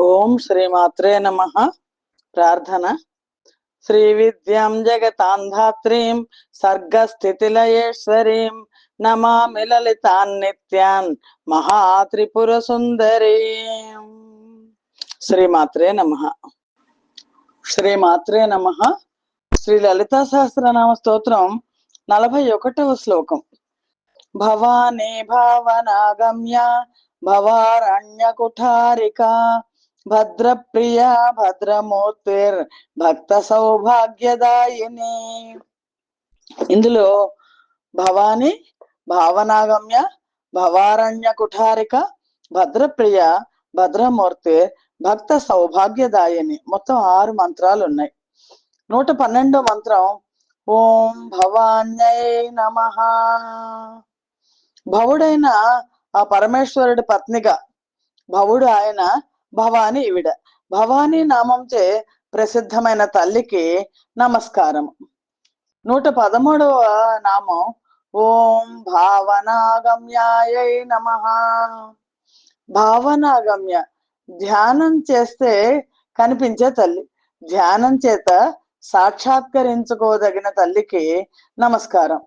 ఓం శ్రీమాత్రే నమ. ప్రార్థన. శ్రీ విద్యాం జగతాంధాత్రీం సర్గస్థితిలయేశ్వరీం నమామి లలితాన్ నిత్యాన్ మహాత్రిపుర సుందరీం శ్రీమాత్రే నమ. శ్రీమాత్రే నమ. శ్రీ లలితా సహస్రనామ స్తోత్రం నలభై ఒకటవ శ్లోకం. భవానీ భావనాగమ్య భవారణ్య కుఠారిక భద్రప్రియ భద్రమూర్తిర్ భక్త సౌభాగ్యదాయిని. ఇందులో భవాని భావనాగమ్య భవారణ్య కుఠారిక భద్రప్రియ భద్రమూర్తి భక్త సౌభాగ్యదాయని. మొత్తం ఆరు మంత్రాలు ఉన్నాయి నూట పన్నెండో మంత్రం ఓం భవాన్యై నమ. భవుడైన ఆ పరమేశ్వరుడి పత్నిగా భవుడు ఆయన భవాని ఈవిడ భవానీ నామంచే ప్రసిద్ధమైన తల్లికి నమస్కారం. నూట పదమూడవ నామం ఓం భావనాగమ్యాయ నమ. భావనాగమ్య ధ్యానం చేస్తే కనిపించే తల్లి ధ్యానం చేత సాక్షాత్కరించుకోదగిన తల్లికి నమస్కారం.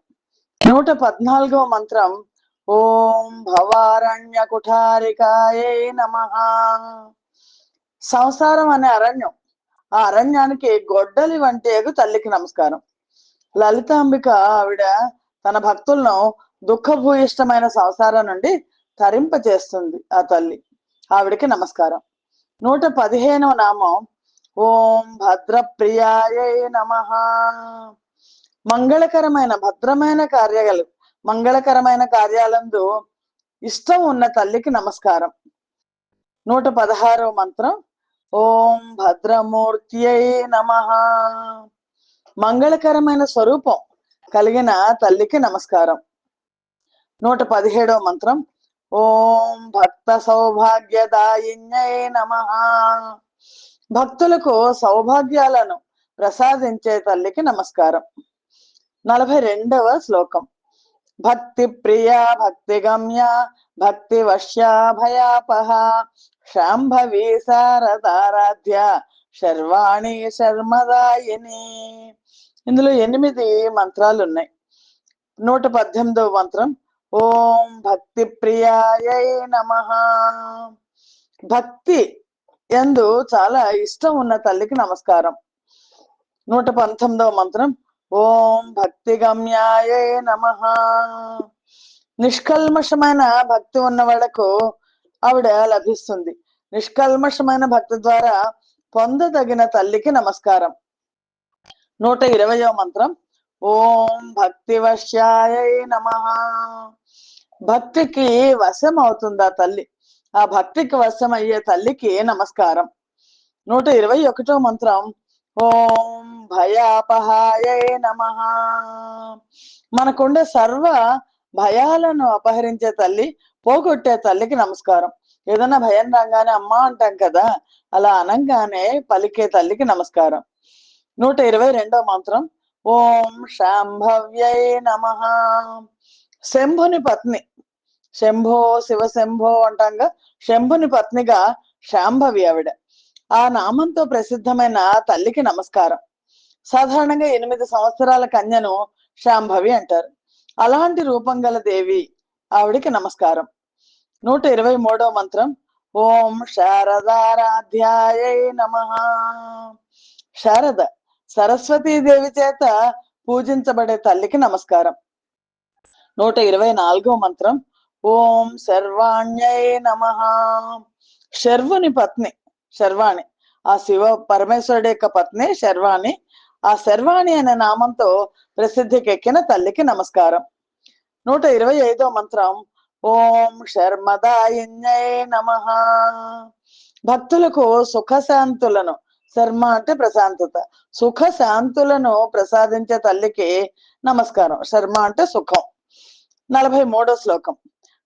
నూట పద్నాలుగవ మంత్రం ఓం భవారణ్య కుఠారికాయే నమ. సంసారం అనే అరణ్యం. ఆ అరణ్యానికి గొడ్డలి వంటేగు తల్లికి నమస్కారం. లలితాంబిక ఆవిడ తన భక్తులను దుఃఖభూయిష్టమైన సంసారం నుండి తరింప చేస్తుంది ఆ తల్లి. ఆవిడకి నమస్కారం. నూట పదిహేనవ నామం. ఓం భద్రప్రియాయ నమ. మంగళకరమైన భద్రమైన కార్యాలు మంగళకరమైన కార్యాలందు ఇష్టం ఉన్న తల్లికి నమస్కారం. నూట పదహారవ మంత్రం. ఓం భద్రమూర్తియై నమ. మంగళకరమైన స్వరూపం కలిగిన తల్లికి నమస్కారం. నూట పదిహేడవ మంత్రం. ఓం భక్త సౌభాగ్యదాయిన్యై నమ. భక్తులకు సౌభాగ్యాలను ప్రసాదించే తల్లికి నమస్కారం. నలభై రెండవ శ్లోకం. భక్తి ప్రియ భక్తి గమ్య భక్తి వశ్య భయాపహ శాంభవి శారదారాధ్య శర్వాణి శర్మదాయిని. ఇందులో ఎనిమిది మంత్రాలు ఉన్నాయి నూట పద్దెనిమిదవ మంత్రం ఓం భక్తి ప్రియాయై నమ. భక్తి ఎందు చాలా ఇష్టం ఉన్న తల్లికి నమస్కారం. నూట పంతొమ్మిదవ మంత్రం ఓం భక్తి గమ్యాయే నమ. నిష్కల్మషమైన భక్తి ఉన్న వాళ్ళకు ఆవిడ లభిస్తుంది. నిష్కల్మషమైన భక్తి ద్వారా పొందదగిన తల్లికి నమస్కారం. నూట ఇరవయో మంత్రం. ఓం భక్తి వశ్యాయ నమ. భక్తికి వశం అవుతుంది ఆ తల్లి. ఆ భక్తికి వశం అయ్యే తల్లికి నమస్కారం. నూట ఇరవై ఒకటో మంత్రం. ఓం భయాపహాయ నమ. మనకుండే సర్వ భయాలను అపహరించే తల్లి పోగొట్టే తల్లికి నమస్కారం. ఏదైనా భయం రాగానే అమ్మ అంటాం కదా అలా అనంగానే పలికే తల్లికి నమస్కారం. నూట ఇరవై రెండో మంత్రం ఓం శాంభవ్యై నమ. శంభుని పత్ని శంభో శివ శంభో అంటాంగా శంభుని పత్నిగా శాంభవి ఆవిడ. ఆ నామంతో ప్రసిద్ధమైన తల్లికి నమస్కారం. సాధారణంగా ఎనిమిది సంవత్సరాల కన్యను శాంభవి అంటారు. అలాంటి రూపం గల దేవి ఆవిడికి నమస్కారం. నూట ఇరవై మూడో మంత్రం. ఓం శారదారాధ్యాయ నమ. శారద దేవి చేత పూజించబడే తల్లికి నమస్కారం. నూట ఇరవై నాలుగో మంత్రం. ఓం శర్వాణ్యై నమ. శర్వుని పత్ని శర్వాణి. ఆ శివ పరమేశ్వరుడి యొక్క పత్ని శర్వాణి. ఆ శర్వాణి అనే నామంతో ప్రసిద్ధికెక్కిన తల్లికి నమస్కారం. నూట ఇరవై ఐదో మంత్రం. ఓం శర్మదాయిన్యై నమ. భక్తులకు సుఖశాంతులను శర్మ అంటే ప్రశాంతత. సుఖ శాంతులను ప్రసాదించే తల్లికి నమస్కారం. శర్మ అంటే సుఖం. నలభై మూడో శ్లోకం.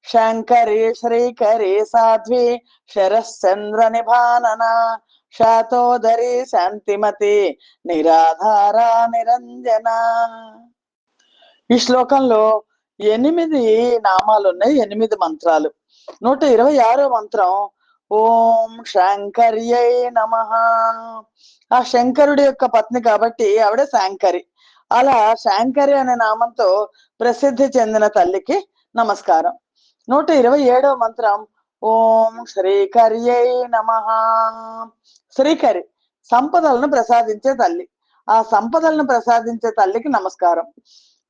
శంకరి శ్రీకరి సాధ్వి శరశ్చంద్ర నిభానన. శాతోదరి శాంతిమతి నిరాధార నిరంజన. ఈ శ్లోకంలో ఎనిమిది నామాలు ఉన్నాయి ఎనిమిది మంత్రాలు. నూట ఇరవై ఆరో మంత్రం ఓం శంకర్యై నమ. ఆ శంకరుడి యొక్క పత్ని కాబట్టి ఆవిడ శాంకరి. అలా శాంకరి అనే నామంతో ప్రసిద్ధి చెందిన తల్లికి నమస్కారం. నూట ఇరవై ఏడో మంత్రం ఓం శ్రీకర్యై నమ. శ్రీకరి సంపదలను ప్రసాదించే తల్లి. ఆ సంపదలను ప్రసాదించే తల్లికి నమస్కారం.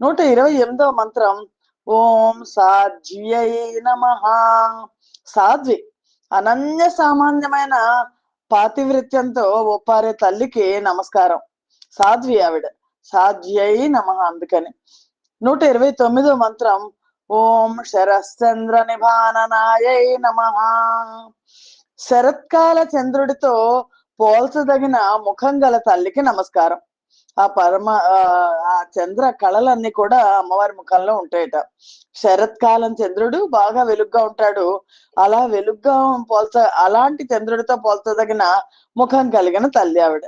నూట ఇరవై ఎనిమిదవ మంత్రం ఓం సాధ్వ్యై నమ. సాధ్వి అనన్య సామాన్యమైన పాతివృత్యంతో ఒప్పారే తల్లికి నమస్కారం. సాధ్వి ఆవిడ సాధ్యై నమ అందుకని. నూట ఇరవై తొమ్మిదో మంత్రం ఓం శరశ్చంద్ర నిభాననాయై నమ. శరత్కాల చంద్రుడితో పోల్చదగిన ముఖం గల తల్లికి నమస్కారం. ఆ పరమ ఆ చంద్ర కళలన్నీ కూడా అమ్మవారి ముఖంలో ఉంటాయట. శరత్కాలం చంద్రుడు బాగా వెలుగ్గా ఉంటాడు. అలా వెలుగ్గా పోల్చ అలాంటి చంద్రుడితో పోల్చదగిన ముఖం కలిగిన తల్లి ఆవిడ.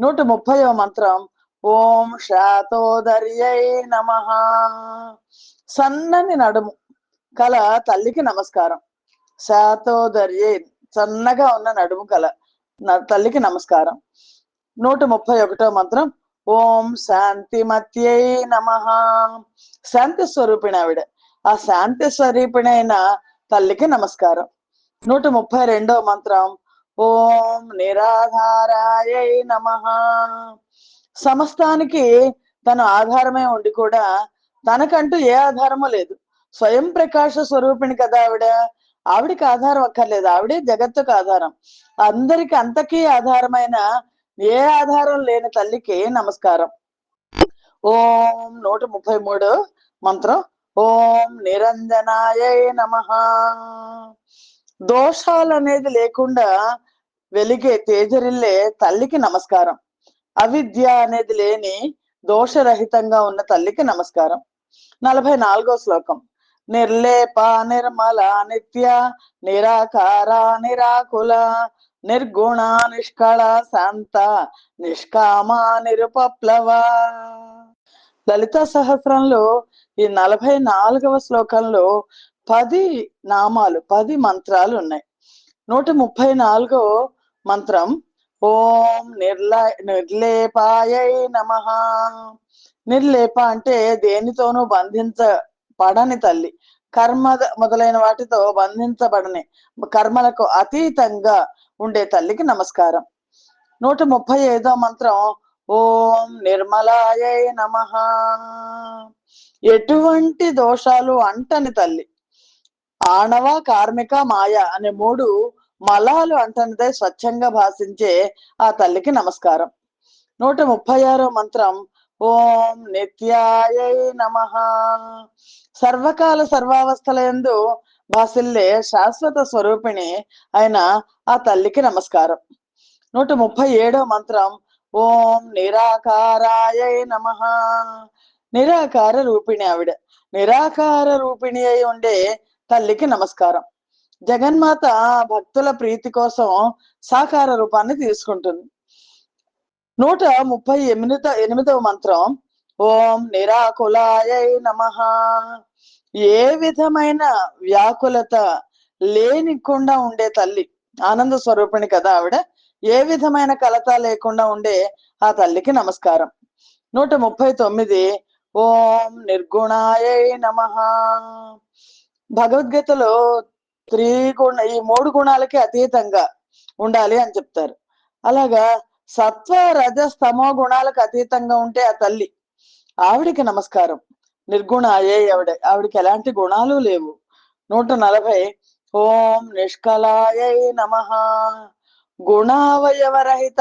నూట ముప్పైవ మంత్రం ఓం శాతోదర్యై నమ. సన్నని నడుము కల తల్లికి నమస్కారం. శాతోదర్యై సన్నగా ఉన్న నడుము కల తల్లికి నమస్కారం. నూట ముప్పై ఒకటో మంత్రం ఓం శాంతి మత్యై నమ. శాంతి స్వరూపిణి ఆవిడ. ఆ శాంతి స్వరూపిణైన తల్లికి నమస్కారం. నూట ముప్పై రెండో మంత్రం. ఓం నిరాధారాయై నమ. సమస్తానికి తన ఆధారమే ఉండి కూడా తనకంటూ ఏ ఆధారము లేదు. స్వయం ప్రకాశ స్వరూపిణి కదా ఆవిడ. ఆవిడికి ఆధారం అక్కర్లేదు. ఆవిడే జగత్తుకు ఆధారం. అందరికి అంతకీ ఆధారమైన ఏ ఆధారం లేని తల్లికి నమస్కారం. ఓం నూట ముప్పై మూడు మంత్రం. ఓం నిరంజనాయ నమ. దోషాలు అనేది లేకుండా వెలిగే తేజరిల్లే తల్లికి నమస్కారం. అవిద్య అనేది లేని దోషరహితంగా ఉన్న తల్లికి నమస్కారం. నలభై నాలుగో శ్లోకం. నిర్లేప నిర్మల నిత్య నిరాకార నిరాకుల నిర్గుణ నిష్కళ శాంత నిష్కామ నిరుపప్లవ. లలిత సహస్రంలో ఈ నలభై నాలుగవ శ్లోకంలో పది నామాలు పది మంత్రాలు ఉన్నాయి నూట ముప్పై నాలుగో మంత్రం ఓం నిర్ల నిర్లేపాయై నమ. నిర్లేప అంటే దేనితోనూ బంధించబడని తల్లి. కర్మ మొదలైన వాటితో బంధించబడని కర్మలకు అతీతంగా ఉండే తల్లికి నమస్కారం. నూట ముప్పై ఐదో మంత్రం ఓం నిర్మలాయై నమ. ఎటువంటి దోషాలు అంటని తల్లి. ఆణవ కార్మిక మాయ అనే మూడు మలాలు అంటనిదే స్వచ్ఛంగా భాషించే ఆ తల్లికి నమస్కారం. నూట ముప్పై ఆరో మంత్రం ఓం నిత్యాయై నమ. సర్వకాల సర్వావస్థల యందు భాసిల్లే శాశ్వత స్వరూపిణి అయిన ఆ తల్లికి నమస్కారం. నూట ముప్పై ఏడో మంత్రం ఓం నిరాకారాయై నమ. నిరాకార రూపిణి ఆవిడ. నిరాకార రూపిణి అయి ఉండే తల్లికి నమస్కారం. జగన్మాత భక్తుల ప్రీతి కోసం సాకార రూపాన్ని తీసుకుంటుంది. నూట ముప్పై ఎనిమిదో ఎనిమిదవ మంత్రం. ఓం నిరాకులాయై నమ. ఏ విధమైన వ్యాకులత లేనికుండా ఉండే తల్లి ఆనంద స్వరూపిణి కదా ఆవిడ ఏ విధమైన కలత లేకుండా ఉండే ఆ తల్లికి నమస్కారం. నూట ముప్పై తొమ్మిది ఓం నిర్గుణాయై నమ. భగవద్గీతలో త్రిగుణ ఈ మూడు గుణాలకి అతీతంగా ఉండాలి అని చెప్తారు. అలాగా సత్వ రజ స్తమో గుణాలకు అతీతంగా ఉంటే ఆ తల్లి ఆవిడికి నమస్కారం. నిర్గుణాయే ఆవిడ ఆవిడికి ఎలాంటి గుణాలు లేవు. నూట నలభై ఓం నిష్కలాయై నమ. గుణావయవరహిత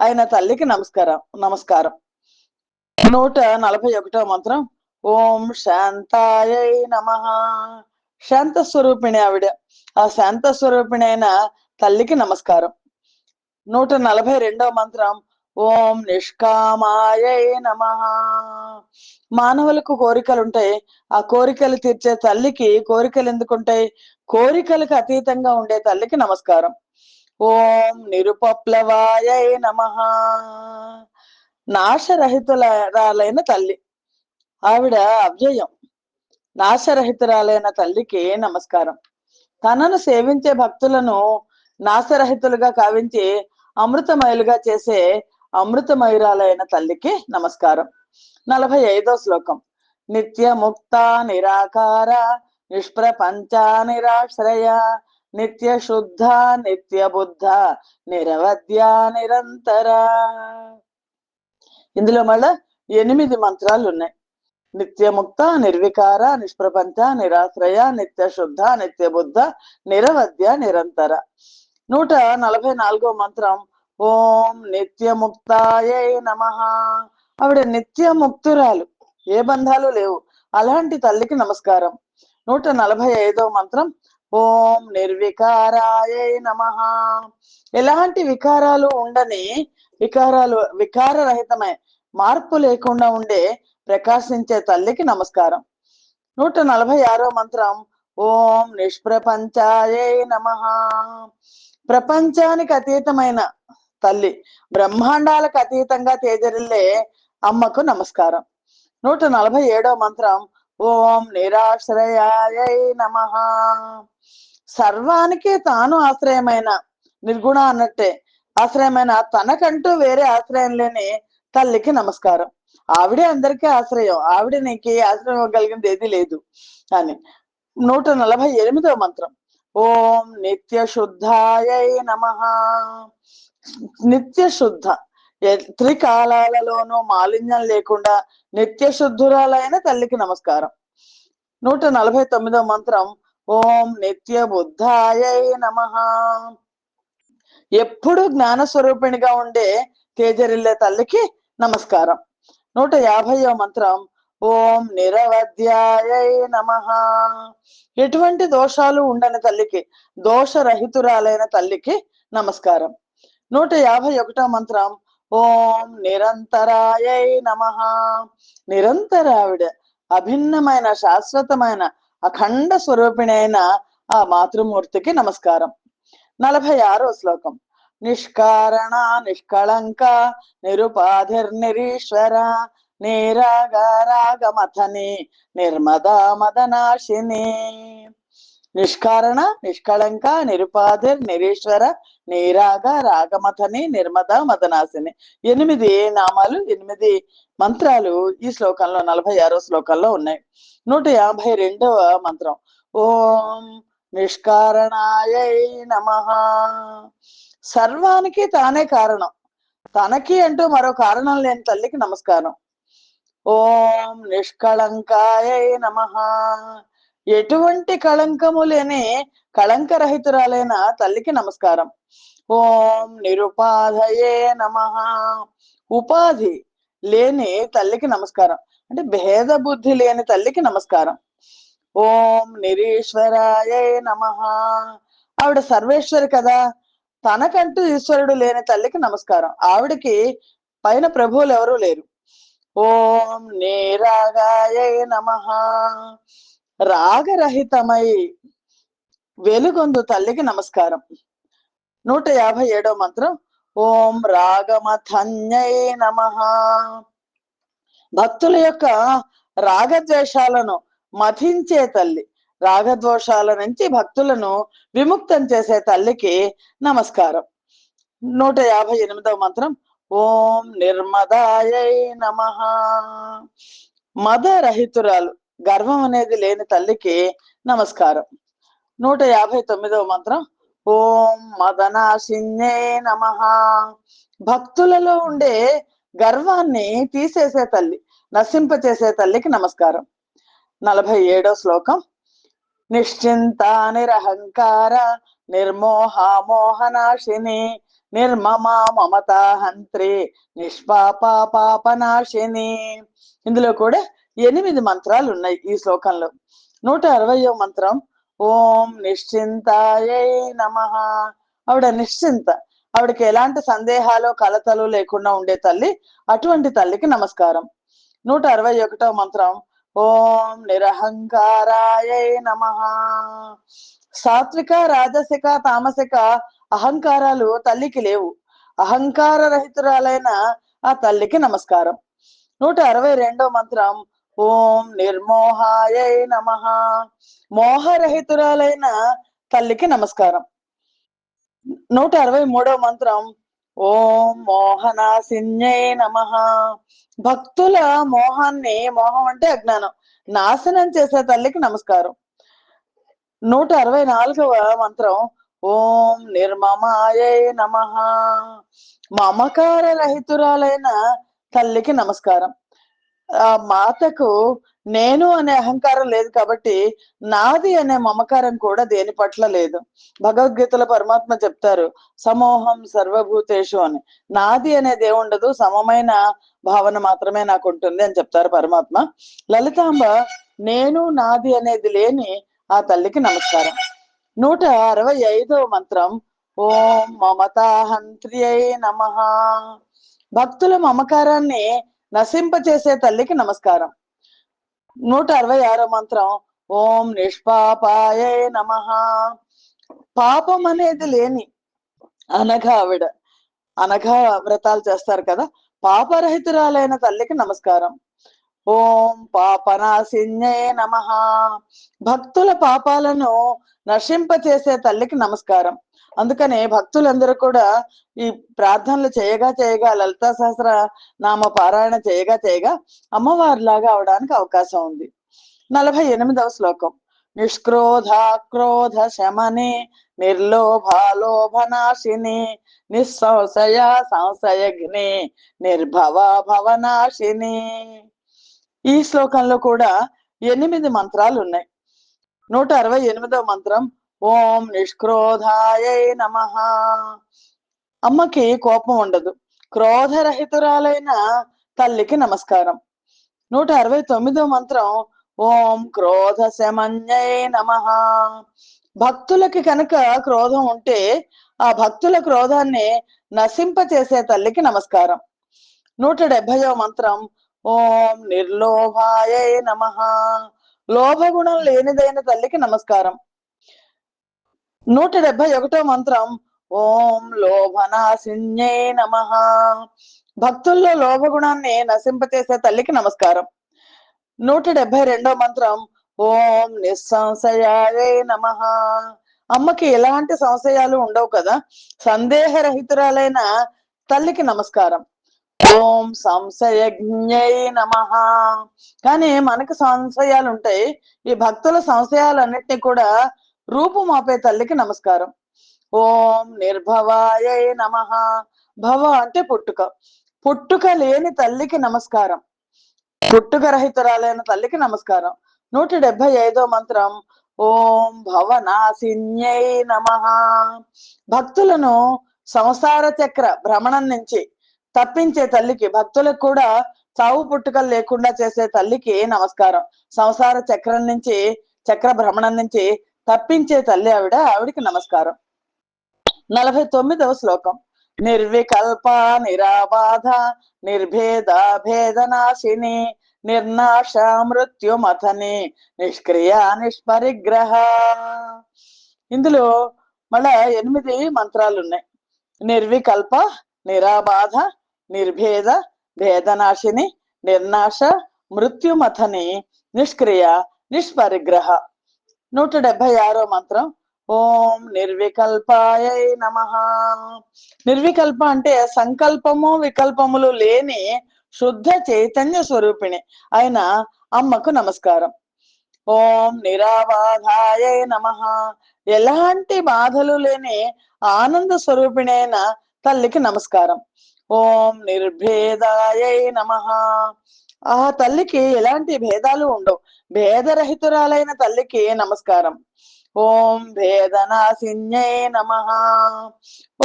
అయిన తల్లికి నమస్కారం నమస్కారం. నూట నలభై ఒకటో మంత్రం ఓం శాంతాయ నమ. శాంత స్వరూపిణి ఆవిడ ఆ శాంత స్వరూపిణి అయిన తల్లికి నమస్కారం. నూట నలభై రెండవ మంత్రం. ఓం నిష్కామాయ నమ. మానవులకు కోరికలు ఉంటాయి ఆ కోరికలు తీర్చే తల్లికి కోరికలు ఎందుకుంటాయి? కోరికలకు అతీతంగా ఉండే తల్లికి నమస్కారం. ఓం నిరుపప్లవాయ నమ. నాశరహితులరాలైన తల్లి. ఆవిడ అవ్యయం. నాశరహితురాలైన తల్లికి నమస్కారం. తనను సేవించే భక్తులను నాశరహితులుగా కావించి అమృతమయులుగా చేసే అమృతమయురాలైన తల్లికి నమస్కారం. నలభై ఐదో శ్లోకం. నిత్య ముక్త నిరాకార నిష్ప్రపంచ నిరాశ్రయ నిత్య శుద్ధ నిత్య బుద్ధ నిరవద్య నిరంతర. ఇందులో మళ్ళా ఎనిమిది మంత్రాలు ఉన్నాయి నిత్యముక్త నిర్వికార నిష్ప్రపంచ నిరాశ్రయ నిత్య శుద్ధ నిత్య బుద్ధ నిరవద్య నిరంతర. నూట నలభై నాలుగో మంత్రం ఓం నిత్యముక్తాయే నమ. ఆవిడ నిత్యముక్తురాలు. ఏ బంధాలు లేవు. అలాంటి తల్లికి నమస్కారం. నూట నలభై ఐదో మంత్రం. ఓం నిర్వికారాయే నమ. ఎలాంటి వికారాలు ఉండని వికారాలు వికారరహితమై మార్పు లేకుండా ఉండే ప్రకాశించే తల్లికి నమస్కారం. నూట నలభై ఆరో మంత్రం. ఓం నిష్ప్రపంచాయే నమ. ప్రపంచానికి అతీతమైన తల్లి. బ్రహ్మాండాలకు అతీతంగా తేజరిల్లే అమ్మకు నమస్కారం. నూట నలభై ఏడో మంత్రం. ఓం నిరాశ్రయాయ నమ. సర్వానికి తాను ఆశ్రయమైన నిర్గుణ అన్నట్టే. ఆశ్రయమైన తనకంటూ వేరే ఆశ్రయం లేని తల్లికి నమస్కారం. ఆవిడే అందరికీ ఆశ్రయం. ఆవిడ నీకే ఆశ్రయం ఇవ్వగలిగింది ఏది లేదు అని. నూట నలభై ఎనిమిదో మంత్రం. ఓం నిత్య శుద్ధాయ నమ. నిత్య శుద్ధ త్రికాలాలలోనూ మాలిన్యం లేకుండా నిత్య శుద్ధురాలైన తల్లికి నమస్కారం. నూట నలభై తొమ్మిదో మంత్రం ఓం నిత్య బుద్ధాయ నమ. ఎప్పుడు జ్ఞాన స్వరూపిణిగా ఉండే తేజరిల్లే తల్లికి నమస్కారం. నూట యాభైవ మంత్రం ఓం నిరవధ్యాయ నమ. ఎటువంటి దోషాలు ఉండని తల్లికి దోషరహితురాలైన తల్లికి నమస్కారం. నూట యాభై ఒకటో మంత్రం. ఓం నిరంతరాయ నమ. నిరంతరావిడ అభిన్నమైన శాశ్వతమైన అఖండ స్వరూపిణి అయిన ఆ మాతృమూర్తికి నమస్కారం. నలభై ఆరో శ్లోకం. నిష్కారణ నిష్కళంక నిరుపాధిర్నిరీశ్వర నీరాగ రాగమథని నిర్మదా మదనాశిని. నిష్కారణ నిష్కళంక నిరుపాధిర్ నిరీశ్వర నీరాగ రాగమథని నిర్మద మదనాశిని. ఎనిమిది నామాలు ఎనిమిది మంత్రాలు ఈ శ్లోకంలో నలభై ఆరో శ్లోకంలో ఉన్నాయి. నూట యాభై రెండవ మంత్రం. ఓం నిష్కారణాయ నమ. సర్వానికి తానే కారణం. తనకి అంటూ మరో కారణం లేని తల్లికి నమస్కారం. ఓం నిష్కళంకాయ నమ. ఎటువంటి కళంకము లేని కళంకరహితురాలైన తల్లికి నమస్కారం. ఓం నిరుపాధయే నమ. ఉపాధి లేని తల్లికి నమస్కారం. అంటే భేద బుద్ధి లేని తల్లికి నమస్కారం. ఓం నిరీశ్వరాయ నమ. ఆవిడ సర్వేశ్వరి కదా. తనకంటూ ఈశ్వరుడు లేని తల్లికి నమస్కారం. ఆవిడకి పైన ప్రభువులు ఎవరూ లేరు. ఓం నీరాగాయ నమ. రాగరహితమై వెలుగొందు తల్లికి నమస్కారం. నూట యాభై ఏడో మంత్రం ఓం రాగమథన్యై నమ. భక్తుల యొక్క రాగద్వేషాలను మథించే తల్లి రాగద్వేషాల నుంచి భక్తులను విముక్తం చేసే తల్లికి నమస్కారం. నూట యాభై ఎనిమిదవ మంత్రం ఓం నిర్మదాయై నమ. మదరహితురాలు గర్వం అనేది లేని తల్లికి నమస్కారం. నూట యాభై తొమ్మిదవ మంత్రం ఓం మదనాశిన్యే నమ. భక్తులలో ఉండే గర్వాన్ని తీసేసే తల్లి నశింపచేసే తల్లికి నమస్కారం. నలభై ఏడో శ్లోకం నిశ్చింత నిరహంకార నిర్మోహ మోహనాశిని నిర్మమా మమతా హంత్రి నిష్పాప పాపనాశిని. ఇందులో కూడా ఎనిమిది మంత్రాలు ఉన్నాయి ఈ శ్లోకంలో. నూట అరవయో మంత్రం ఓం నిశ్చింతాయై నమ. ఆవిడ నిశ్చింత. ఆవిడకి ఎలాంటి సందేహాలు కలతలు లేకుండా ఉండే తల్లి అటువంటి తల్లికి నమస్కారం. నూట అరవై ఒకటో మంత్రం ఓం నిరహంకారాయ నమ. సాత్విక రాజసిక తామసిక అహంకారాలు తల్లికి లేవు. అహంకార రహితురాలైన ఆ తల్లికి నమస్కారం. నూట అరవై రెండో మంత్రం ఓం నిర్మోహాయై నమ. మోహరహితురాలైన తల్లికి నమస్కారం. నూట అరవై మూడవ మంత్రం. ఓం మోహనాశిన్యై నమ. భక్తుల మోహాన్ని మోహం అంటే అజ్ఞానం. నాశనం చేసే తల్లికి నమస్కారం. నూట అరవై నాలుగవ మంత్రం. ఓం నిర్మమాయై నమ. మమకార రహితురాలైన తల్లికి నమస్కారం. ఆ మాతకు నేను అనే అహంకారం లేదు కాబట్టి నాది అనే మమకారం కూడా దేని పట్ల లేదు. భగవద్గీతలో పరమాత్మ చెప్తారు సమోహం సర్వభూతేషు అని. నాది అనేది ఏముండదు సమమైన భావన మాత్రమే నాకు ఉంటుంది అని చెప్తారు పరమాత్మ. లలితాంబ నేను నాది అనేది లేని ఆ తల్లికి నమస్కారం. నూట అరవై ఐదో మంత్రం ఓం మమతాహంత్రియై నమ. భక్తుల మమకారాన్ని నశింపచేసే తల్లికి నమస్కారం. నూట అరవై ఆరో మంత్రం. ఓం నిష్పాపాయే నమ. పాపం అనేది లేని అనఘ ఆవిడ. అనఘ వ్రతాలు చేస్తారు కదా. పాపరహితురాలైన తల్లికి నమస్కారం. ఓం పాపనాశిన్యే నమ. భక్తుల పాపాలను నశింపచేసే తల్లికి నమస్కారం. అందుకనే భక్తులందరూ కూడా ఈ ప్రార్థనలు చేయగా చేయగా లలితా సహస్ర నామ పారాయణ చేయగా చేయగా అమ్మవారిలాగా అవడానికి అవకాశం ఉంది. నలభై ఎనిమిదవ శ్లోకం. నిష్క్రోధ క్రోధ శమని నిర్లోభాలోభనాశిని నిస్సంశయ సంశయగ్ని నిర్భవ భవనాశిని. ఈ శ్లోకంలో కూడా ఎనిమిది మంత్రాలు ఉన్నాయి నూట అరవై ఎనిమిదవ మంత్రం ఓం నిష్క్రోధాయై నమ. అమ్మకి కోపం ఉండదు. క్రోధరహితురాలైన తల్లికి నమస్కారం. నూట అరవై తొమ్మిదో మంత్రం ఓం క్రోధ శమన్యై నమ. భక్తులకి కనుక క్రోధం ఉంటే ఆ భక్తుల క్రోధాన్ని నశింపచేసే తల్లికి నమస్కారం. నూట డెబ్బయో మంత్రం ఓం నిర్లోభాయై నమ. లోభగుణం లేనిదైన తల్లికి నమస్కారం. నూట డెబ్బై ఒకటో మంత్రం. ఓం లోభనాశిన్యై నమ. భక్తుల్లో లోభగుణాన్ని నశింపచేసే తల్లికి నమస్కారం. నూట డెబ్బై రెండో మంత్రం. ఓం నిస్సంశయాయే నమ. అమ్మకి ఎలాంటి సంశయాలు ఉండవు కదా? సందేహరహితురాలైన తల్లికి నమస్కారం. ఓం సంశయజ్ఞై నమ. కానీ మనకు సంశయాలు ఉంటాయి ఈ భక్తుల సంశయాలన్నిటినీ కూడా రూపుమాపే తల్లికి నమస్కారం. ఓం నిర్భవాయ నమ. భవ అంటే పుట్టుక. పుట్టుక లేని తల్లికి నమస్కారం. పుట్టుక రహితురాలైన తల్లికి నమస్కారం. నూట డెబ్బై ఐదో మంత్రం. ఓం భవనాశిన్యై నమ. భక్తులను సంసార చక్ర భ్రమణం నుంచి తప్పించే తల్లికి భక్తులకు కూడా చావు పుట్టుకలు లేకుండా చేసే తల్లికి నమస్కారం. సంసార చక్రం నుంచి చక్ర భ్రమణం నుంచి తప్పించే తల్లి ఆవిడ ఆవిడికి నమస్కారం. నలభై తొమ్మిదవ శ్లోకం. నిర్వికల్ప నిరాబాధ నిర్భేద భేదనాశిని నిర్నాశ మృత్యుమథని నిష్క్రియ నిష్పరిగ్రహ. ఇందులో మళ్ళా ఎనిమిది మంత్రాలు ఉన్నాయి నిర్వికల్ప నిరాబాధ నిర్భేద భేదనాశిని నిర్నాశ మృత్యుమథని నిష్క్రియ నిష్పరిగ్రహ. నూట డెబ్బై ఆరో మంత్రం. ఓం నిర్వికల్పాయై నమ. నిర్వికల్ప అంటే సంకల్పము వికల్పములు లేని శుద్ధ చైతన్య స్వరూపిణి అయిన అమ్మకు నమస్కారం. ఓం నిరాబాధాయై నమ. ఎలాంటి బాధలు లేని ఆనంద స్వరూపిణి అయిన తల్లికి నమస్కారం. ఓం నిర్భేదాయై నమ. ఆ తల్లికి ఎలాంటి భేదాలు ఉండవు. భేదరహితురాలైన తల్లికి నమస్కారం. ఓం భేదనాశిన్యై నమ.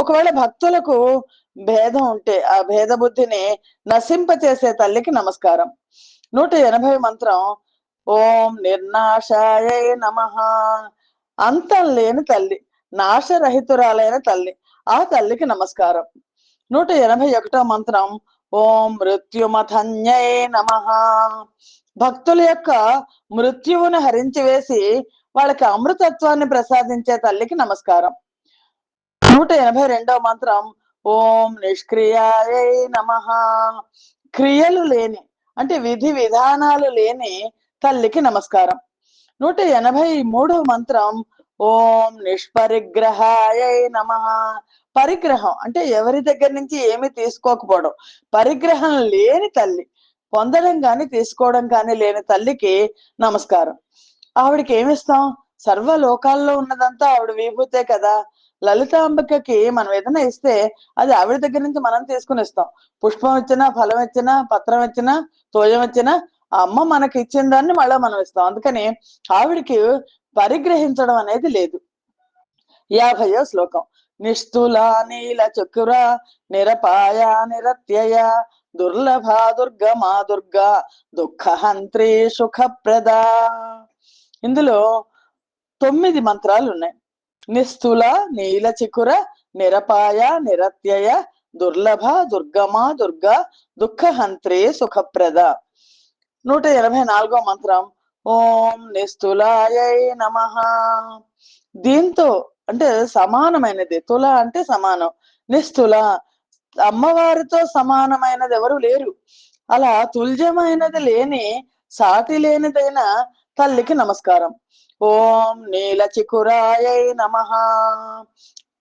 ఒకవేళ భక్తులకు భేదం ఉంటే ఆ భేద బుద్ధిని నశింపచేసే తల్లికి నమస్కారం. నూట ఎనభై మంత్రం ఓం నిర్నాశాయ నమ. అంతం లేని తల్లి నాశరహితురాలైన తల్లి ఆ తల్లికి నమస్కారం. నూట ఎనభై ఒకటో మంత్రం ఓం మృత్యుమథన్యై నమ. భక్తుల యొక్క మృత్యువును హరించి వేసి వాళ్ళకి అమృతత్వాన్ని ప్రసాదించే తల్లికి నమస్కారం. నూట ఎనభై రెండవ మంత్రం ఓం నిష్క్రియాయై నమ. క్రియలు లేని అంటే విధి విధానాలు లేని తల్లికి నమస్కారం. నూట ఎనభై మూడవ మంత్రం ఓం నిష్పరిగ్రహాయ నమ. పరిగ్రహం అంటే ఎవరి దగ్గర నుంచి ఏమి తీసుకోకపోవడం. పరిగ్రహం లేని తల్లి పొందడం కానీ తీసుకోవడం కానీ లేని తల్లికి నమస్కారం. ఆవిడకి ఏమిస్తాం? సర్వ లోకాల్లో ఉన్నదంతా ఆవిడ విభూతే కదా. లలితాంబికకి మనం ఏదైనా ఇస్తే అది ఆవిడ దగ్గర నుంచి మనం తీసుకుని ఇస్తాం. పుష్పం ఇచ్చినా ఫలం ఇచ్చినా పత్రం ఇచ్చినా తోయం ఇచ్చినా ఆ అమ్మ మనకి ఇచ్చిన దాన్ని మళ్ళీ మనం ఇస్తాం. అందుకని ఆవిడికి పరిగ్రహించడం అనేది లేదు. యాభయో శ్లోకం. నిష్ఠుల నీల చకుర నిరపాయ నిరత్యయ దుర్లభ దుర్గమా దుర్గా దుఃఖహంత్రి సుఖప్రద. ఇందులో తొమ్మిది మంత్రాలు ఉన్నాయి. నిస్థుల నీల చికుర నిరపాయ నిరత్యయ దుర్లభ దుర్గమా దుర్గా దుఃఖహంత్రి సుఖప్రద. నూట ఎనభై నాలుగో మంత్రం. ఓం నిస్థులాయై నమ. దీంతో అంటే సమానమైనది. తుల అంటే సమానం. నిస్తుల అమ్మవారితో సమానమైనది ఎవరు లేరు. అలా తుల్యమైనది లేని సాటి లేనిదైన తల్లికి నమస్కారం. ఓం నీల చికురాయ నమ.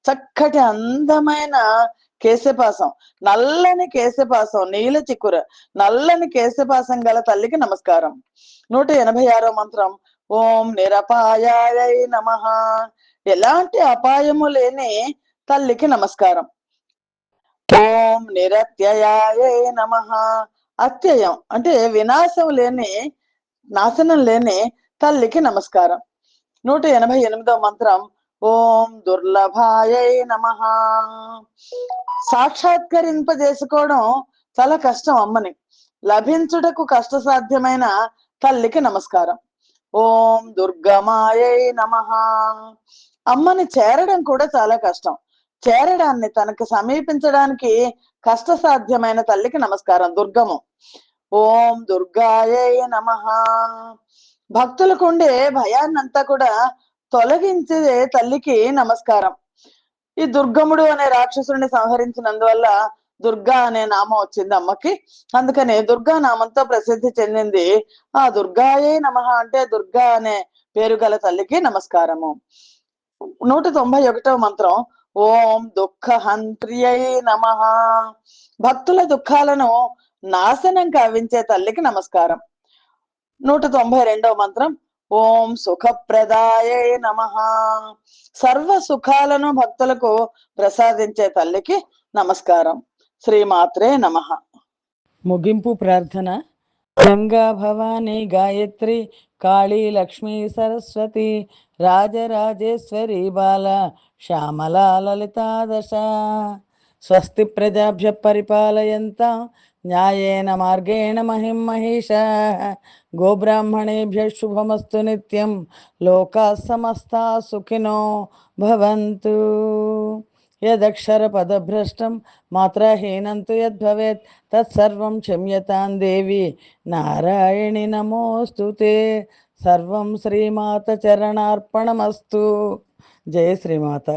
చక్కటి అందమైన కేశపాసం నల్లని కేశపాసం నీల చిక్కుర నల్లని కేశపాసం గల తల్లికి నమస్కారం. నూట ఎనభై ఆరో మంత్రం. ఓం నిరపాయాయ నమ. ఎలాంటి అపాయము లేని తల్లికి నమస్కారం. ఓం నిరత్యయాయే నమ. అత్యయం. అంటే వినాశం లేని నాశనం లేని తల్లికి నమస్కారం. నూట ఎనభై ఎనిమిదో మంత్రం ఓం దుర్లభాయై నమ. సాక్షాత్కరింపజేసుకోవడం చాలా కష్టం అమ్మని. లభించుటకు కష్టసాధ్యమైన తల్లికి నమస్కారం. ఓం దుర్గమాయై నమ. అమ్మని చేరడం కూడా చాలా కష్టం. చేరడాన్ని తనకు సమీపించడానికి కష్టసాధ్యమైన తల్లికి నమస్కారం. దుర్గము. ఓం దుర్గాయే నమ. భక్తులకు ఉండే భయాన్నంతా కూడా తొలగించే తల్లికి నమస్కారం. ఈ దుర్గముడు అనే రాక్షసుడిని సంహరించినందువల్ల దుర్గా అనే నామం వచ్చింది అమ్మకి. అందుకని దుర్గా నామంతో ప్రసిద్ధి చెందింది ఆ దుర్గాయే నమ అంటే దుర్గా అనే పేరు గల తల్లికి నమస్కారము. నూట తొంభై ఒకటవ మంత్రం. ఓం దుఃఖ హంత్రియై నమ. భక్తుల దుఃఖాలను నాశనం కావించే తల్లికి నమస్కారం. నూట తొంభై రెండవ మంత్రం. ఓం సుఖప్రదాయ నమ. సర్వ సుఖాలను భక్తులకు ప్రసాదించే తల్లికి నమస్కారం. శ్రీమాత్రే నమ. ముగింపు ప్రార్థన. గంగా భవానీ గాయత్రి కాళీ లక్ష్మీ సరస్వతి రాజరాజేశ్వరి బాల శ్యామలా లలితా దశ. స్వస్తి ప్రజాభ్య పరిపాలయంత న్యాయేన మార్గేణ మహిం మహిష. గోబ్రాహ్మణేభ్య శుభమస్తు నిత్యం లోకా సమస్తా సుఖినో భవంతు. యదక్షరపదభ్రష్టం మాత్రహీనం తు యద్భవేత్ తత్సర్వం క్షమ్యతాం దేవి నారాయణి నమోస్తు సర్వం శ్రీమాత చరణార్పణమస్తు జయ శ్రీమాత